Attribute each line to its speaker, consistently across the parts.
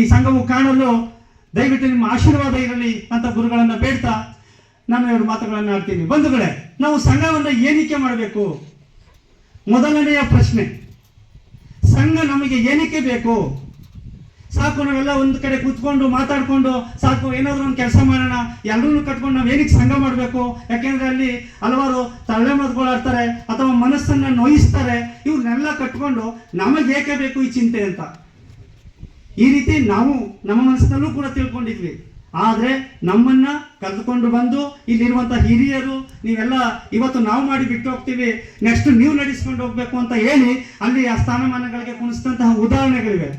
Speaker 1: ಈ ಸಂಘವು ಕಾಣಲು ದಯವಿಟ್ಟು ನಿಮ್ಮ ಆಶೀರ್ವಾದ ಇರಲಿ ಅಂತ ಗುರುಗಳನ್ನ ಬೇಡ್ತಾ ನಾನು ಎರಡು ಮಾತುಗಳನ್ನು ಆಡ್ತೀನಿ. ಬಂಧುಗಳೇ, ನಾವು ಸಂಘವನ್ನ ಏನಿಕೆ ಮಾಡಬೇಕು? ಮೊದಲನೆಯ ಪ್ರಶ್ನೆ, ಸಂಘ ನಮಗೆ ಏನಕ್ಕೆ ಬೇಕು? ಸಾಕು, ನಾವೆಲ್ಲ ಒಂದು ಕಡೆ ಕೂತ್ಕೊಂಡು ಮಾತಾಡ್ಕೊಂಡು ಸಾಕು, ಏನಾದರೂ ಒಂದು ಕೆಲಸ ಮಾಡೋಣ ಎಲ್ಲರೂ ಕಟ್ಕೊಂಡು ನಾವು ಏನಕ್ಕೆ ಸಂಘ ಮಾಡಬೇಕು? ಯಾಕೆಂದ್ರೆ ಅಲ್ಲಿ ಹಲವಾರು ತಳ್ಳೆ ಮಾತುಗಳು ಅಥವಾ ಮನಸ್ಸನ್ನ ನೋಯಿಸ್ತಾರೆ, ಇವ್ರನ್ನೆಲ್ಲ ಕಟ್ಕೊಂಡು ನಮಗೆ ಏಕೆ ಬೇಕು ಈ ಚಿಂತೆ ಅಂತ? ಈ ರೀತಿ ನಾವು ನಮ್ಮ ಮನಸ್ಸಿನಲ್ಲೂ ಕೂಡ ತಿಳ್ಕೊಂಡಿದ್ವಿ. ಆದರೆ ನಮ್ಮನ್ನ ಕರೆದುಕೊಂಡು ಬಂದು ಇಲ್ಲಿರುವಂಥ ಹಿರಿಯರು, ನೀವೆಲ್ಲ ಇವತ್ತು ನಾವು ಮಾಡಿ ಬಿಟ್ಟು ಹೋಗ್ತೀವಿ ನೆಕ್ಸ್ಟ್ ನೀವು ನಡೆಸ್ಕೊಂಡು ಹೋಗ್ಬೇಕು ಅಂತ ಹೇಳಿ ಅಲ್ಲಿ ಆ ಸ್ಥಾನಮಾನಗಳಿಗೆ ಕುಣಿಸಿದಂತಹ ಉದಾಹರಣೆಗಳಿವೆ.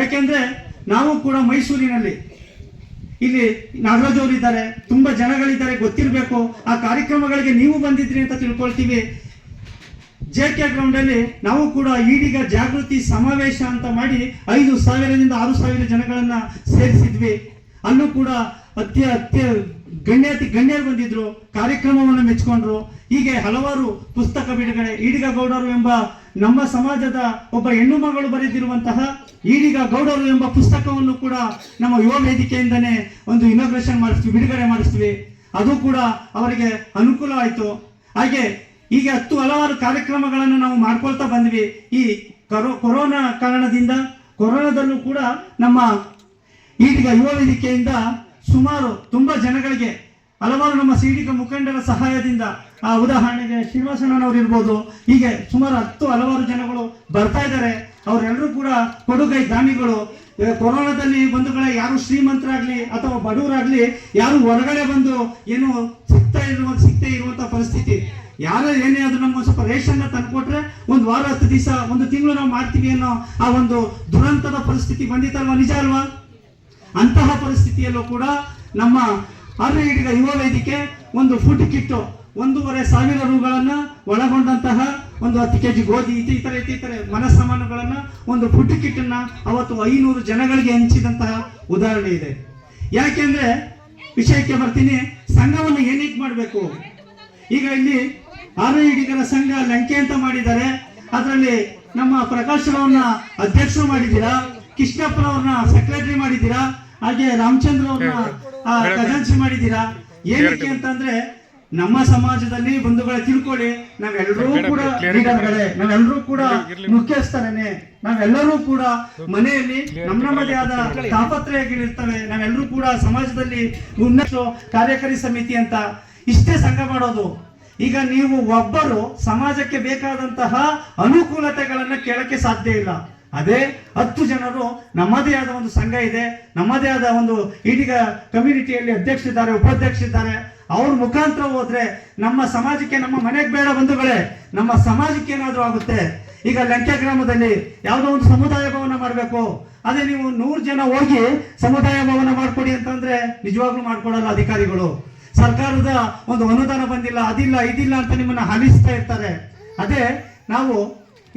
Speaker 1: ಯಾಕೆಂದ್ರೆ ನಾವು ಕೂಡ ಮೈಸೂರಿನಲ್ಲಿ, ಇಲ್ಲಿ ನಾಗರಾಜ್ ಅವರು ಇದ್ದಾರೆ ತುಂಬಾ ಜನಗಳಿದ್ದಾರೆ, ಗೊತ್ತಿರಬೇಕು, ಆ ಕಾರ್ಯಕ್ರಮಗಳಿಗೆ ನೀವು ಬಂದಿದ್ರಿ ಅಂತ ತಿಳ್ಕೊಳ್ತೀವಿ. ಜೆ ಕೆ ಗ್ರೌಂಡ್ ಅಲ್ಲಿ ನಾವು ಕೂಡ ಈಡಿಗ ಜಾಗೃತಿ ಸಮಾವೇಶ ಅಂತ ಮಾಡಿ ಐದು ಸಾವಿರದಿಂದ ಆರು ಸಾವಿರ ಜನಗಳನ್ನ ಸೇರಿಸಿದ್ವಿ. ಅಲ್ಲೂ ಕೂಡ ಅತ್ಯ ಅತ್ಯ ಗಣ್ಯಾತಿ ಗಣ್ಯರು ಬಂದಿದ್ರು, ಕಾರ್ಯಕ್ರಮವನ್ನು ಮೆಚ್ಕೊಂಡ್ರು. ಹೀಗೆ ಹಲವಾರು ಪುಸ್ತಕ ಬಿಡುಗಡೆ, ಈಡಿಗ ಗೌಡರು ಎಂಬ ನಮ್ಮ ಸಮಾಜದ ಒಬ್ಬ ಹೆಣ್ಣು ಮಗಳು ಬರೆದಿರುವಂತಹ ಈಡಿಗ ಗೌಡರು ಎಂಬ ಪುಸ್ತಕವನ್ನು ಕೂಡ ನಮ್ಮ ಯುವ ವೇದಿಕೆಯಿಂದನೇ ಒಂದು ಇನಾಗ್ರೇಷನ್ ಮಾಡಿಸ್ತೀವಿ, ಬಿಡುಗಡೆ ಮಾಡಿಸ್ತೀವಿ. ಅದು ಕೂಡ ಅವರಿಗೆ ಅನುಕೂಲ ಆಯಿತು. ಹಾಗೆ ಹೀಗೆ ಹತ್ತು ಹಲವಾರು ಕಾರ್ಯಕ್ರಮಗಳನ್ನು ನಾವು ಮಾಡ್ಕೊಳ್ತಾ ಬಂದ್ವಿ. ಈ ಕರೋ, ಕೊರೋನಾ ಕಾರಣದಿಂದ ಕೊರೋನಾದಲ್ಲೂ ಕೂಡ ನಮ್ಮ ಈಗ ಯುವ ವೇದಿಕೆಯಿಂದ ಸುಮಾರು ತುಂಬಾ ಜನಗಳಿಗೆ ಹಲವಾರು ನಮ್ಮ ಸೀಡಿಗ ಮುಖಂಡರ ಸಹಾಯದಿಂದ ಆ ಉದಾಹರಣೆಗೆ ಶ್ರೀನಿವಾಸಣ್ಣನವರು ಇರ್ಬೋದು, ಹೀಗೆ ಸುಮಾರು ಹತ್ತು ಹಲವಾರು ಜನಗಳು ಬರ್ತಾ ಇದ್ದಾರೆ. ಅವರೆಲ್ಲರೂ ಕೂಡ ಕೊಡುಗೈ ದಾನಿಗಳು. ಕೊರೋನಾದಲ್ಲಿ ಕೊರೋನಾದಲ್ಲಿ ಬಂಧುಗಳ ಯಾರು ಶ್ರೀಮಂತರಾಗ್ಲಿ ಅಥವಾ ಬಡವರಾಗ್ಲಿ, ಯಾರು ಹೊರಗಡೆ ಬಂದು ಏನು ಸಿಗ್ತಾ ಇರುವ ಸಿಗ್ತಾ ಇರುವಂತ ಪರಿಸ್ಥಿತಿ ಯಾರು ಏನೇ ಆದ್ರೂ ನಮ್ಗೆ ಸ್ವಲ್ಪ ರೇಷನ್ ತಂದುಕೊಟ್ರೆ ಒಂದು ವಾರ, ಹತ್ತು ದಿವಸ, ಒಂದು ತಿಂಗಳು ನಾವು ಮಾಡ್ತೀವಿ ಅನ್ನೋ ಆ ಒಂದು ದುರಂತದ ಪರಿಸ್ಥಿತಿ ಬಂದಿತ್ತಲ್ವಾ? ನಿಜ ಅಲ್ವಾ? ಅಂತಹ ಪರಿಸ್ಥಿತಿಯಲ್ಲೂ ಕೂಡ ನಮ್ಮ ಅರ್ಹ ಹಿಡಿದ ಯುವ ವೇದಿಕೆ ಒಂದು ಫುಡ್ ಕಿಟ್ಟು, ಒಂದೂವರೆ ಸಾವಿರ ರೂಗಳನ್ನ ಒಳಗೊಂಡಂತಹ ಒಂದು ಹತ್ತು ಕೆಜಿ ಗೋಧಿ ಇತಿ ಇತರ ಇತರೆ ಮನಸ್ಸಾಮಾನುಗಳನ್ನ ಒಂದು ಫುಡ್ ಕಿಟ್ ಅನ್ನ ಅವತ್ತು ಐನೂರು ಜನಗಳಿಗೆ ಹಂಚಿದಂತಹ ಉದಾಹರಣೆ ಇದೆ. ಯಾಕೆಂದ್ರೆ, ವಿಷಯಕ್ಕೆ ಬರ್ತೀನಿ, ಸಂಘವನ್ನು ಏನಕ್ಕೆ ಮಾಡಬೇಕು? ಈಗ ಇಲ್ಲಿ ಆರ್ ಸಂಘ ಲಂಕೆ ಅಂತ ಮಾಡಿದ್ದಾರೆ. ಅದರಲ್ಲಿ ನಮ್ಮ ಪ್ರಕಾಶ್ ರಾವ್ನ ಅಧ್ಯಕ್ಷರು ಮಾಡಿದ್ದೀರಾ ಕೃಷ್ಣಪ್ಪನವ್ರನ್ನ ಸೆಕ್ರೆಟರಿ ಮಾಡಿದ್ದೀರಾ ಹಾಗೆ ರಾಮಚಂದ್ರ ಅವ್ರನ್ನ ಖಜಾನ್ಸಿ ಮಾಡಿದ್ದೀರಾ? ಏನಕ್ಕೆ ಅಂತಂದ್ರೆ ನಮ್ಮ ಸಮಾಜದಲ್ಲಿ ಬಂಧುಗಳ ತಿಳ್ಕೊಳ್ಳಿ ನಾವೆಲ್ಲರೂ ಕೂಡ ಲೀಡರ್ಗಳೇ ನಾವೆಲ್ಲರೂ ಕೂಡ ಮುಖ್ಯಸ್ಥರೇನೆ ನಾವೆಲ್ಲರೂ ಕೂಡ ಮನೆಯಲ್ಲಿ ನಮ್ಮ ನಮ್ಮದೇ ಆದ ತಾಪತ್ರಯಗಳಿರ್ತವೆ ನಾವೆಲ್ಲರೂ ಕೂಡ ಸಮಾಜದಲ್ಲಿ ಉನ್ನತ ಕಾರ್ಯಕಾರಿ ಸಮಿತಿ ಅಂತ ಇಷ್ಟೇ ಸಂಘ ಮಾಡೋದು. ಈಗ ನೀವು ಒಬ್ಬರು ಸಮಾಜಕ್ಕೆ ಬೇಕಾದಂತಹ ಅನುಕೂಲತೆಗಳನ್ನ ಕೇಳಕ್ಕೆ ಸಾಧ್ಯ ಇಲ್ಲ. ಅದೇ ಹತ್ತು ಜನರು ನಮ್ಮದೇ ಆದ ಒಂದು ಸಂಘ ಇದೆ, ನಮ್ಮದೇ ಆದ ಒಂದು ಈಡಿಗ ಕಮ್ಯುನಿಟಿಯಲ್ಲಿ ಅಧ್ಯಕ್ಷರಿದ್ದಾರೆ ಉಪಾಧ್ಯಕ್ಷರಿದ್ದಾರೆ ಅವ್ರ ಮುಖಾಂತರ ಹೋದ್ರೆ ನಮ್ಮ ಸಮಾಜಕ್ಕೆ, ನಮ್ಮ ಮನೆಗೆ ಬೇಡ ಬಂಧುಗಳೇ, ನಮ್ಮ ಸಮಾಜಕ್ಕೆ ಏನಾದರೂ ಆಗುತ್ತೆ. ಈಗ ಲಂಕೆ ಗ್ರಾಮದಲ್ಲಿ ಯಾವುದೋ ಒಂದು ಸಮುದಾಯ ಭವನ ಮಾಡಬೇಕು. ಅದೇ ನೀವು ನೂರು ಜನ ಹೋಗಿ ಸಮುದಾಯ ಭವನ ಮಾಡ್ಕೊಡಿ ಅಂತಂದ್ರೆ ನಿಜವಾಗ್ಲೂ ಮಾಡ್ಕೊಡಲ್ಲ ಅಧಿಕಾರಿಗಳು. ಸರ್ಕಾರದ ಒಂದು ಅನುದಾನ ಬಂದಿಲ್ಲ, ಅದಿಲ್ಲ, ಇದಿಲ್ಲ ಅಂತ ನಿಮ್ಮನ್ನ ಹಲಿಸ್ತಾ ಇರ್ತಾರೆ. ಅದೇ ನಾವು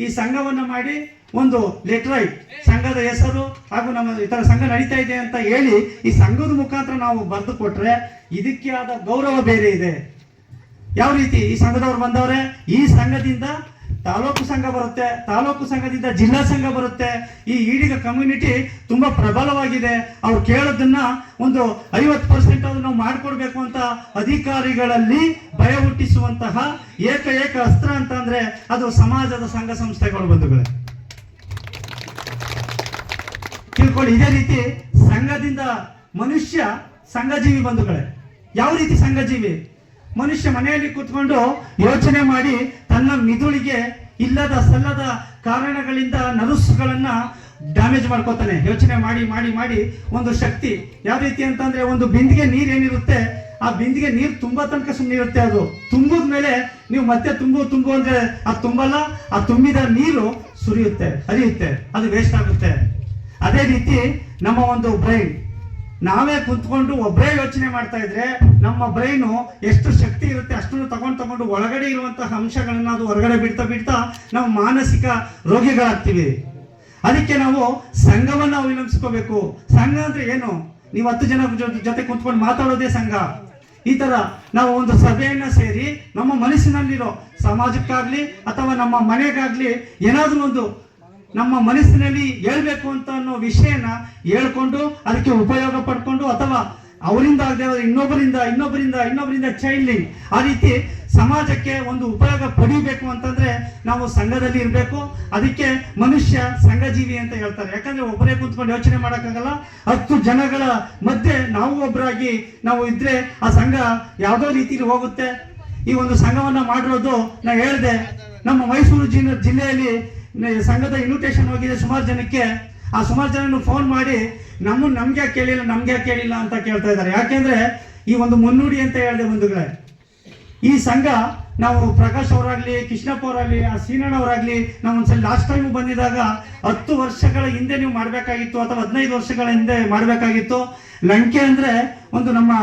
Speaker 1: ಈ ಸಂಘವನ್ನ ಮಾಡಿ ಒಂದು ಲೆಟರ್ ಸಂಘದ ಹೆಸರು ಹಾಗೂ ನಮ್ಮ ಈ ತರ ಸಂಘ ನಡೀತಾ ಇದೆ ಅಂತ ಹೇಳಿ ಈ ಸಂಘದ ಮುಖಾಂತರ ನಾವು ಬರೆದು ಕೊಟ್ರೆ ಇದಕ್ಕೆ ಆದ ಗೌರವ ಬೇರೆ ಇದೆ. ಯಾವ ರೀತಿ ಈ ಸಂಘದವ್ರು ಬಂದವ್ರೆ? ಈ ಸಂಘದಿಂದ ತಾಲೂಕು ಸಂಘ ಬರುತ್ತೆ, ತಾಲೂಕು ಸಂಘದಿಂದ ಜಿಲ್ಲಾ ಸಂಘ ಬರುತ್ತೆ. ಈ ಈಡಿಗ ಕಮ್ಯುನಿಟಿ ತುಂಬಾ ಪ್ರಬಲವಾಗಿದೆ. ಅವ್ರು ಕೇಳೋದನ್ನ ಒಂದು ಐವತ್ತು ಪರ್ಸೆಂಟ್ ಅದು ನಾವು ಮಾಡಿಕೊಡ್ಬೇಕು ಅಂತ ಅಧಿಕಾರಿಗಳಲ್ಲಿ ಭಯ ಹುಟ್ಟಿಸುವಂತಹ ಏಕ ಏಕ ಅಸ್ತ್ರ ಅಂತ ಅಂದ್ರೆ ಅದು ಸಮಾಜದ ಸಂಘ ಸಂಸ್ಥೆಗಳು ಬಂಧುಗಳೇ. ತಿಳ್ಕೊಳ್ಳಿ, ಇದೇ ರೀತಿ ಸಂಘದಿಂದ ಮನುಷ್ಯ ಸಂಘಜೀವಿ ಬಂಧುಗಳೇ. ಯಾವ ರೀತಿ ಸಂಘಜೀವಿ? ಮನುಷ್ಯ ಮನೆಯಲ್ಲಿ ಕೂತ್ಕೊಂಡು ಯೋಚನೆ ಮಾಡಿ ತನ್ನ ಮಿದುಳಿಗೆ ಇಲ್ಲದ ಸಲ್ಲದ ಕಾರಣಗಳಿಂದ ನರುಸುಗಳನ್ನ ಡ್ಯಾಮೇಜ್ ಮಾಡ್ಕೋತಾನೆ. ಯೋಚನೆ ಮಾಡಿ ಮಾಡಿ ಮಾಡಿ ಒಂದು ಶಕ್ತಿ. ಯಾವ ರೀತಿ ಅಂತಂದ್ರೆ ಒಂದು ಬಿಂದಿಗೆ ನೀರು ಏನಿರುತ್ತೆ ಆ ಬಿಂದಿಗೆ ನೀರು ತುಂಬಾ ತನಕ ಸುಮ್ಮನೆ ಇರುತ್ತೆ ಅದು. ತುಂಬಿದ ಮೇಲೆ ನೀವು ಮತ್ತೆ ತುಂಬು ತುಂಬು ಅಂದ್ರೆ ಅದು ತುಂಬಲ್ಲ, ಆ ತುಂಬಿದ ನೀರು ಸುರಿಯುತ್ತೆ, ಹರಿಯುತ್ತೆ, ಅದು ವೇಸ್ಟ್ ಆಗುತ್ತೆ. ಅದೇ ರೀತಿ ನಮ್ಮ ಒಂದು ಬ್ರೈನ್ ನಾವೇ ಕುತ್ಕೊಂಡು ಒಬ್ಬರೇ ಯೋಚನೆ ಮಾಡ್ತಾ ಇದ್ರೆ ನಮ್ಮ ಬ್ರೈನು ಎಷ್ಟು ಶಕ್ತಿ ಇರುತ್ತೆ ಅಷ್ಟನ್ನು ತಗೊಂಡು ತಗೊಂಡು ಒಳಗಡೆ ಇರುವಂತಹ ಅಂಶಗಳನ್ನ ಅದು ಹೊರಗಡೆ ಬಿಡ್ತಾ ಬಿಡ್ತಾ ನಾವು ಮಾನಸಿಕ ರೋಗಿಗಳಾಗ್ತೀವಿ. ಅದಕ್ಕೆ ನಾವು ಸಂಘವನ್ನ ಅವಲಂಬಿಸ್ಕೋಬೇಕು. ಸಂಘ ಅಂದ್ರೆ ಏನು? ನೀವು ಹತ್ತು ಜನ ಜೊತೆ ಕುತ್ಕೊಂಡು ಮಾತಾಡೋದೇ ಸಂಘ. ಈ ತರ ನಾವು ಒಂದು ಸಭೆಯನ್ನ ಸೇರಿ ನಮ್ಮ ಮನಸ್ಸಿನಲ್ಲಿರೋ ಸಮಾಜಕ್ಕಾಗ್ಲಿ ಅಥವಾ ನಮ್ಮ ಮನೆಗಾಗ್ಲಿ ಏನಾದ್ರೂ ಒಂದು ನಮ್ಮ ಮನಸ್ಸಿನಲ್ಲಿ ಹೇಳ್ಬೇಕು ಅಂತ ಅನ್ನೋ ವಿಷಯನ ಹೇಳ್ಕೊಂಡು ಅದಕ್ಕೆ ಉಪಯೋಗ ಪಡ್ಕೊಂಡು ಅಥವಾ ಅವರಿಂದ ಆಗದೆ ಇನ್ನೊಬ್ಬರಿಂದ ಇನ್ನೊಬ್ಬರಿಂದ ಇನ್ನೊಬ್ಬರಿಂದ ಚೈಲ್ಡಿಂಗ್ ಆ ರೀತಿ ಸಮಾಜಕ್ಕೆ ಒಂದು ಉಪಯೋಗ ಪಡಿಬೇಕು ಅಂತಂದ್ರೆ ನಾವು ಸಂಘದಲ್ಲಿ ಇರಬೇಕು. ಅದಕ್ಕೆ ಮನುಷ್ಯ ಸಂಘಜೀವಿ ಅಂತ ಹೇಳ್ತಾರೆ. ಯಾಕಂದ್ರೆ ಒಬ್ಬರೇ ಕುಂತ್ಕೊಂಡು ಯೋಚನೆ ಮಾಡೋಕ್ಕಾಗಲ್ಲ. ಹತ್ತು ಜನಗಳ ಮಧ್ಯೆ ನಾವು ಒಬ್ಬರಾಗಿ ನಾವು ಇದ್ರೆ ಆ ಸಂಘ ಯಾವುದೋ ರೀತಿಲಿ ಹೋಗುತ್ತೆ. ಈ ಒಂದು ಸಂಘವನ್ನ ಮಾಡಿರೋದು ನಾ ಹೇಳಿದೆ. ನಮ್ಮ ಮೈಸೂರು ಜಿಲ್ಲೆ ಜಿಲ್ಲೆಯಲ್ಲಿ ಸಂಘದ ಇನ್ವಿಟೇಷನ್ ಹೋಗಿದೆ ಸುಮಾರು ಜನಕ್ಕೆ. ಆ ಸುಮಾರು ಜನ ಫೋನ್ ಮಾಡಿ, ನಮ್ಮ, ನಮ್ಗೆ ಯಾಕೆ ಕೇಳಿಲ್ಲ, ನಮ್ಗೆ ಯಾಕೆ ಕೇಳಿಲ್ಲ? ಅಂತ ಕೇಳ್ತಾ ಇದ್ದಾರೆ. ಯಾಕೆಂದ್ರೆ ಈ ಒಂದು ಮುನ್ನುಡಿ ಅಂತ ಹೇಳಿದೆ ಬಂಧುಗಳೇ, ಈ ಸಂಘ ನಾವು ಪ್ರಕಾಶ್ ಅವರಾಗ್ಲಿ, ಕೃಷ್ಣಪ್ಪ ಅವರಾಗ್ಲಿ, ಆ ಸೀನಣ್ಣ ಅವರಾಗ್ಲಿ, ನಾವು ಒಂದ್ಸಲ ಲಾಸ್ಟ್ ಟೈಮ್ ಬಂದಿದಾಗ ಹತ್ತು ವರ್ಷಗಳ ಹಿಂದೆ ನೀವು ಮಾಡಬೇಕಾಗಿತ್ತು ಅಥವಾ ಹದಿನೈದು ವರ್ಷಗಳ ಹಿಂದೆ ಮಾಡಬೇಕಾಗಿತ್ತು. ಲಂಕೆ ಅಂದ್ರೆ ಒಂದು ನಮ್ಮ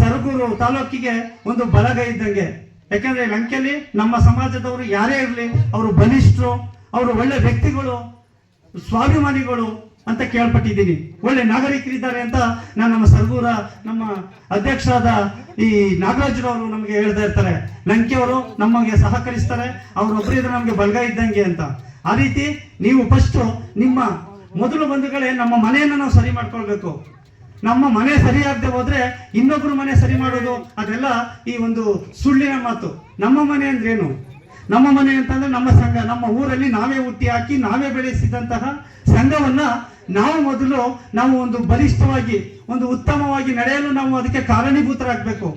Speaker 1: ಸರಗೂರು ತಾಲೂಕಿಗೆ ಒಂದು ಬಲಗೈ ಇದ್ದಂಗೆ. ಯಾಕಂದ್ರೆ ಲಂಕೆಯಲ್ಲಿ ನಮ್ಮ ಸಮಾಜದವರು ಯಾರೇ ಇರಲಿ, ಅವರು ಬಲಿಷ್ಠರು ಅವರು ಒಳ್ಳೆ ವ್ಯಕ್ತಿಗಳು, ಸ್ವಾಭಿಮಾನಿಗಳು ಅಂತ ಕೇಳ್ಪಟ್ಟಿದ್ದೀನಿ. ಒಳ್ಳೆ ನಾಗರಿಕರಿದ್ದಾರೆ ಅಂತ ನಾನು ನಮ್ಮ ಸರ್ಗೂರ, ನಮ್ಮ ಅಧ್ಯಕ್ಷರಾದ ಈ ನಾಗರಾಜರವರು ನಮಗೆ ಹೇಳ್ತಾ ಇರ್ತಾರೆ. ಲಂಕೆಯವರು ನಮಗೆ ಸಹಕರಿಸ್ತಾರೆ ಅವರೊಬ್ಬರಿದ್ರೆ ನಮಗೆ ಬಲ್ಗ ಇದ್ದಂಗೆ ಅಂತ. ಆ ರೀತಿ ನೀವು ಫಸ್ಟ್ ನಿಮ್ಮ ಮೊದಲು ಬಂಧುಗಳೇ ನಮ್ಮ ಮನೆಯನ್ನು ನಾವು ಸರಿ ಮಾಡ್ಕೊಳ್ಬೇಕು. ನಮ್ಮ ಮನೆ ಸರಿಯಾಗದೆ ಹೋದ್ರೆ ಇನ್ನೊಬ್ರು ಮನೆ ಸರಿ ಮಾಡೋದು, ಅದೆಲ್ಲ ಈ ಒಂದು ಸುಳ್ಳಿನ ಮಾತು. ನಮ್ಮ ಮನೆ ಅಂದ್ರೇನು? ನಮ್ಮ ಮನೆ ಅಂತಂದ್ರೆ ನಮ್ಮ ಸಂಘ, ನಮ್ಮ ಊರಲ್ಲಿ ನಾವೇ ಹುಟ್ಟಿ ಹಾಕಿ ನಾವೇ ಬೆಳೆಸಿದಂತಹ ಸಂಘವನ್ನ ನಾವು ಮೊದಲು ನಾವು ಒಂದು ಬಲಿಷ್ಠವಾಗಿ, ಒಂದು ಉತ್ತಮವಾಗಿ ನಡೆಯಲು ನಾವು ಅದಕ್ಕೆ ಕಾರಣೀಭೂತರಾಗಬೇಕು.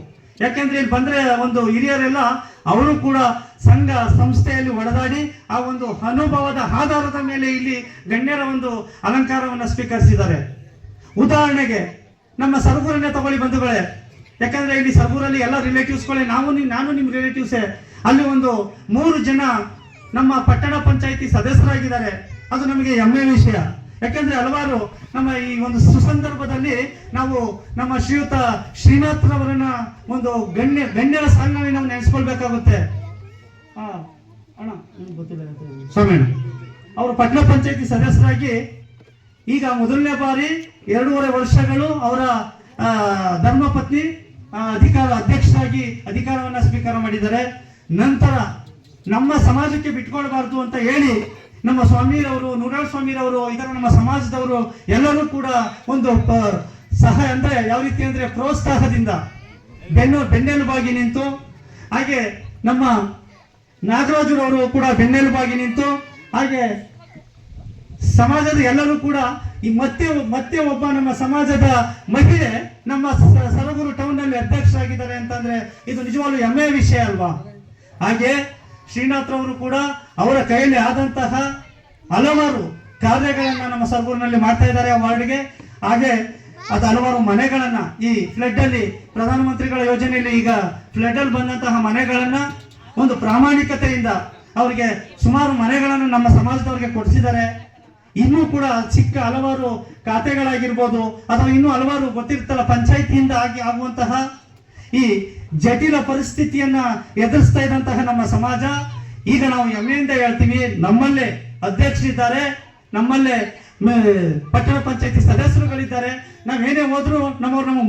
Speaker 1: ಯಾಕೆಂದ್ರೆ ಇಲ್ಲಿ ಬಂದ್ರೆ ಒಂದು ಹಿರಿಯರೆಲ್ಲ ಅವರು ಕೂಡ ಸಂಘ ಸಂಸ್ಥೆಯಲ್ಲಿ ಒಡೆದಾಡಿ ಆ ಒಂದು ಅನುಭವದ ಆಧಾರದ ಮೇಲೆ ಇಲ್ಲಿ ಗಣ್ಯರ ಒಂದು ಅಲಂಕಾರವನ್ನು ಸ್ವೀಕರಿಸಿದ್ದಾರೆ. ಉದಾಹರಣೆಗೆ, ನಮ್ಮ ಸರ್ಗೂರನ್ನೇ ತಗೊಳ್ಳಿ ಬಂಧುಗಳೇ. ಯಾಕಂದ್ರೆ ಇಲ್ಲಿ ಸರ್ಗೂರಲ್ಲಿ ಎಲ್ಲ ರಿಲೇಟಿವ್ಸ್ಗಳೇ ನಾವು ನಾನು ನಿಮ್ಮ ರಿಲೇಟಿವ್ಸೇ ಅಲ್ಲಿ ಒಂದು ಮೂರು ಜನ ನಮ್ಮ ಪಟ್ಟಣ ಪಂಚಾಯಿತಿ ಸದಸ್ಯರಾಗಿದ್ದಾರೆ. ಅದು ನಮಗೆ ಹೆಮ್ಮೆ ವಿಷಯ. ಯಾಕೆಂದ್ರೆ ಹಲವಾರು ನಮ್ಮ ಈ ಒಂದು ಸುಸಂದರ್ಭದಲ್ಲಿ ನಾವು ನಮ್ಮ ಶ್ರೀಯುತ ಶ್ರೀನಾಥ್ರವರನ್ನ ಒಂದು ಗಣ್ಯ ಗಣ್ಯರ ಸಾಲಿನಲ್ಲಿ ನಾವು ನೆನೆಸ್ಕೊಳ್ಬೇಕಾಗುತ್ತೆ. ಅಣ್ಣ ಗೊತ್ತಿಲ್ಲ ಸ್ವಾಮಿ. ಅವರು ಪಟ್ಟಣ ಪಂಚಾಯಿತಿ ಸದಸ್ಯರಾಗಿ ಈಗ ಮೊದಲನೇ ಬಾರಿ ಎರಡೂವರೆ ವರ್ಷಗಳು ಅವರ ಧರ್ಮಪತ್ನಿ ಅಧಿಕಾರ ಅಧ್ಯಕ್ಷರಾಗಿ ಅಧಿಕಾರವನ್ನು ಸ್ವೀಕಾರ ಮಾಡಿದ್ದಾರೆ. ನಂತರ ನಮ್ಮ ಸಮಾಜಕ್ಕೆ ಬಿಟ್ಕೊಳ್ಬಾರ್ದು ಅಂತ ಹೇಳಿ ನಮ್ಮ ಸ್ವಾಮಿರವರು ನೂರಾಳ್ ಸ್ವಾಮಿರವರು, ಇದರ ನಮ್ಮ ಸಮಾಜದವರು ಎಲ್ಲರೂ ಕೂಡ ಒಂದು ಸಹ ಅಂದ್ರೆ ಯಾವ ರೀತಿ ಅಂದ್ರೆ ಪ್ರೋತ್ಸಾಹದಿಂದ ಬೆನ್ನು ಬೆನ್ನೆಲುಬಾಗಿ ನಿಂತು, ಹಾಗೆ ನಮ್ಮ ನಾಗರಾಜರವರು ಕೂಡ ಬೆನ್ನೆಲುಬಾಗಿ ನಿಂತು, ಹಾಗೆ ಸಮಾಜದ ಎಲ್ಲರೂ ಕೂಡ ಈ ಮತ್ತೆ ಮತ್ತೆ ಒಬ್ಬ ನಮ್ಮ ಸಮಾಜದ ಮಹಿಳೆ ನಮ್ಮ ಸರಗೂರು ಟೌನ್ನಲ್ಲಿ ಅಧ್ಯಕ್ಷರಾಗಿದ್ದಾರೆ ಅಂತಂದ್ರೆ ಇದು ನಿಜವಾಗ್ಲೂ ಹೆಮ್ಮೆಯ ವಿಷಯ ಅಲ್ವಾ? ಹಾಗೆ ಶ್ರೀನಾಥ್ ರವರು ಕೂಡ ಅವರ ಕೈಯಲ್ಲಿ ಆದಂತಹ ಹಲವಾರು ಕಾರ್ಯಗಳನ್ನ ನಮ್ಮ ಸರ್ಗೂರಿನಲ್ಲಿ ಮಾಡ್ತಾ ಇದ್ದಾರೆ ಆ ವಾರ್ಡ್ಗೆ. ಹಾಗೆ ಅದು ಹಲವಾರು ಮನೆಗಳನ್ನ ಈ ಫ್ಲಡ್ ಅಲ್ಲಿ ಪ್ರಧಾನಮಂತ್ರಿಗಳ ಯೋಜನೆಯಲ್ಲಿ ಈಗ ಫ್ಲಡ್ ಅಲ್ಲಿ ಬಂದಂತಹ ಮನೆಗಳನ್ನ ಒಂದು ಪ್ರಾಮಾಣಿಕತೆಯಿಂದ ಅವರಿಗೆ ಸುಮಾರು ಮನೆಗಳನ್ನು ನಮ್ಮ ಸಮಾಜದವರಿಗೆ ಕೊಡಿಸಿದ್ದಾರೆ. ಇನ್ನೂ ಕೂಡ ಚಿಕ್ಕ ಹಲವಾರು ಖಾತೆಗಳಾಗಿರ್ಬೋದು ಅಥವಾ ಇನ್ನೂ ಹಲವಾರು ಗೊತ್ತಿರ್ತಲ್ಲ ಪಂಚಾಯತಿಯಿಂದ ಆಗಿ ಆಗುವಂತಹ ಈ ಜಟಿಲ ಪರಿಸ್ಥಿತಿಯನ್ನ ಎದುರಿಸ್ತಾ ಇದ್ದಂತಹ ನಮ್ಮ ಸಮಾಜ, ಈಗ ನಾವು ಹೆಮ್ಮೆಯಿಂದ ಹೇಳ್ತೀವಿ, ನಮ್ಮಲ್ಲೇ ಅಧ್ಯಕ್ಷರಿದ್ದಾರೆ, ನಮ್ಮಲ್ಲೇ ಪಟ್ಟಣ ಪಂಚಾಯತಿ ಸದಸ್ಯರುಗಳಿದ್ದಾರೆ. ನಾವೇನೇ ಹೋದ್ರು ನಮ್ಮವ್ರು ನಮ್ಮ